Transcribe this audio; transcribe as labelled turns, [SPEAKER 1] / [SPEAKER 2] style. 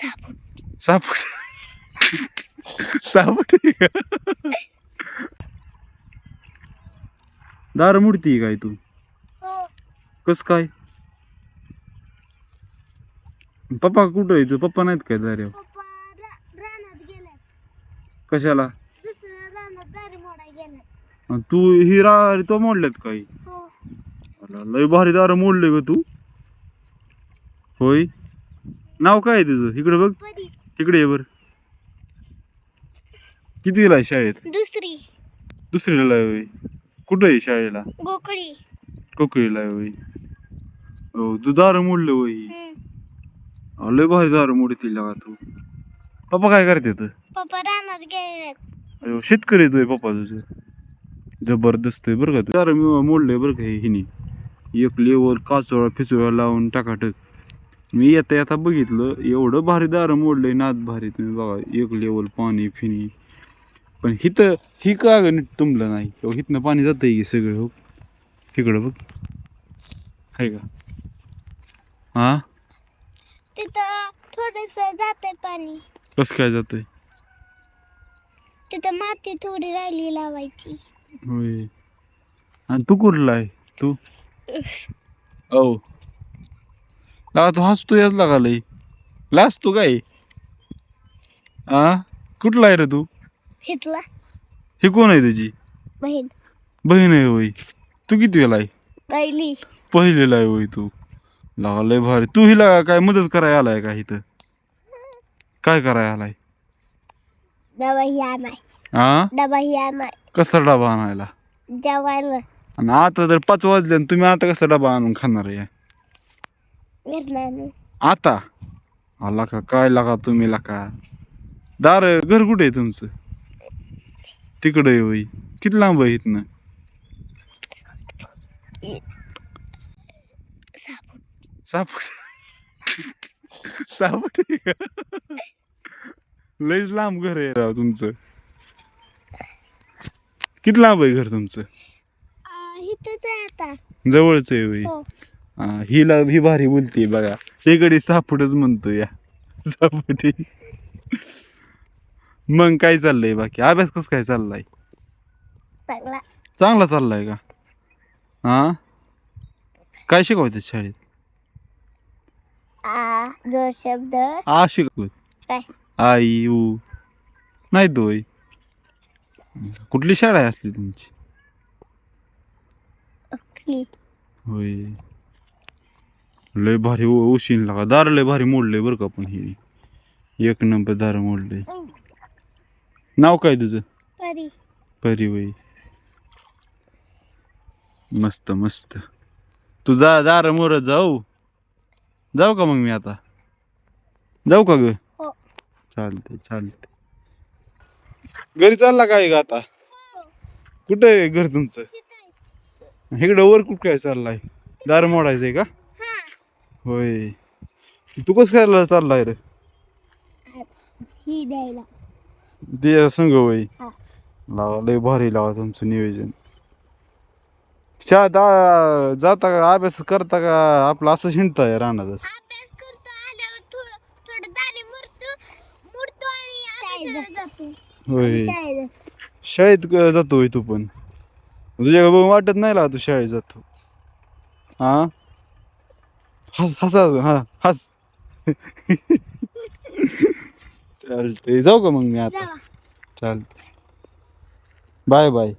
[SPEAKER 1] सापूट
[SPEAKER 2] सापट? दार मुडती काय तू?
[SPEAKER 1] हो.
[SPEAKER 2] कस काय? पप्पा कुठं आहे? तू पप्पा नाहीत काय दारे? कशाला? तू ही रा तो मोडल्यात काय?
[SPEAKER 1] हो.
[SPEAKER 2] लय भारी दार मोडले ग तू. होय? नाव काय आहे तुझं इकडे बघ. तिकडे ये बर. कितीला आहे शाळेत?
[SPEAKER 1] दुसरी.
[SPEAKER 2] दुसरीला आहे होय. कुठं आहे शाळेला?
[SPEAKER 1] गोखळी.
[SPEAKER 2] कोकळीला आहे होय. हो तू दार मोडलं होय.
[SPEAKER 1] हम्म.
[SPEAKER 2] अहो, लय भारी दार मोडतील का तू. पप्पा काय करते
[SPEAKER 1] पप्पा रानात गेले
[SPEAKER 2] अयो, शेतकरी येतोय पप्पा तुझं. जबरदस्त आहे बरं का तू. दार मी मोडलंय बरं का हे हिने. एक लेवल काचोळा फिचोळा लावून टाकाटक. मी येता येता बघितलं एवढं भारी दार मोडलंय नाद भारी. तुम्ही बघा एक लेवल पाणी फिनी. पण हिथं ही का ग नीट तुंबलं नाही. हो, हिथनं पाणी जातंय की सगळं हो. इकडं बघ. आहे का? हा?
[SPEAKER 1] तिथं थोडस जाते पाणी.
[SPEAKER 2] कसं काय जातंय?
[SPEAKER 1] तिथं माती थोडी राहिली लावायची.
[SPEAKER 2] होय. आणि तू कुठला आहे? तू? औ लागा तू हसतो याच लागा लय लास तू काय? आ? कुठला आहे रे तू? हे कोण आहे तुझी?
[SPEAKER 1] बहीण.
[SPEAKER 2] बहीण आहे होय. तू किती वेळा आहे?
[SPEAKER 1] पहिली.
[SPEAKER 2] पहिलेला आहे होय तू. लागा लय भारी. तू हिला काय मदत करायला आलाय का इथं? काय करायला आलाय?
[SPEAKER 1] डबा ही आणाय.
[SPEAKER 2] आ?
[SPEAKER 1] डबा ही आणाय.
[SPEAKER 2] कसा डबा आणायला?
[SPEAKER 1] जेवायला.
[SPEAKER 2] आणि आता जर पाच वाजले आणि तुम्ही आता कसा डबा आणून खाणार आहे? आता? आला का? काय लागा तुम्ही लाका दार घर कुठे आहे तुमचं? तिकडे आहे होय. किती लांब आहे इथनं? सापट सापट? लयच लांब घर आहे राव तुमचं. किती लांब आहे घर तुमचं?
[SPEAKER 1] इथंच आहे आता.
[SPEAKER 2] जवळच आहे हिला ही भारी बोलते बघा. इकडे सापडच म्हणतो या. सापटी मग काय चाललंय बाकी? अभ्यास कस काय चाललाय?
[SPEAKER 1] चांगला.
[SPEAKER 2] चाललाय का? हा? काय शिकवते शाळेत?
[SPEAKER 1] आ जो शब्द.
[SPEAKER 2] आ शिकवत आई ऊ नाही दोय कुठली शाळा असली तुमची? होय. लय भारी उशीन लागा. दार लय भारी मोडले बरं का पण हे. एक नंबर दार मोडले नाव काय तुझं?
[SPEAKER 1] परी.
[SPEAKER 2] परी वय. मस्त मस्त. तू जा दार मोरत जाऊ जाऊ का मग मी आता? जाऊ का ग?
[SPEAKER 1] हो.
[SPEAKER 2] चालते चालते घरी चालला काय ग आता? कुठं आहे घर तुमचं? इकडं वर कुठं काय चाललाय? दार मोडायचंय का?
[SPEAKER 1] हा
[SPEAKER 2] होय. तू कसं करायला चाललाय रे?
[SPEAKER 1] ही द्यायला.
[SPEAKER 2] ते संग होय.
[SPEAKER 1] हा.
[SPEAKER 2] लावा लय भारी लावा तुमचं नियोजन. शाळेत आ- जाता का अभ्यास करता का? आपलं असं हिंडताय रानातच
[SPEAKER 1] अभ्यास करतो आल्यावर थोडं थोडं दाणे मुरतो मुरतो आणि अभ्यासाला जातो.
[SPEAKER 2] होय.
[SPEAKER 1] शाळेत
[SPEAKER 2] जातो. होय तू पण. तुझ्या बघून वाटत नाही लागा तू शाळेत जातो. हा हस हसा अजून, हा हस. चालते जाऊ का मग मी आता? चालते बाय बाय.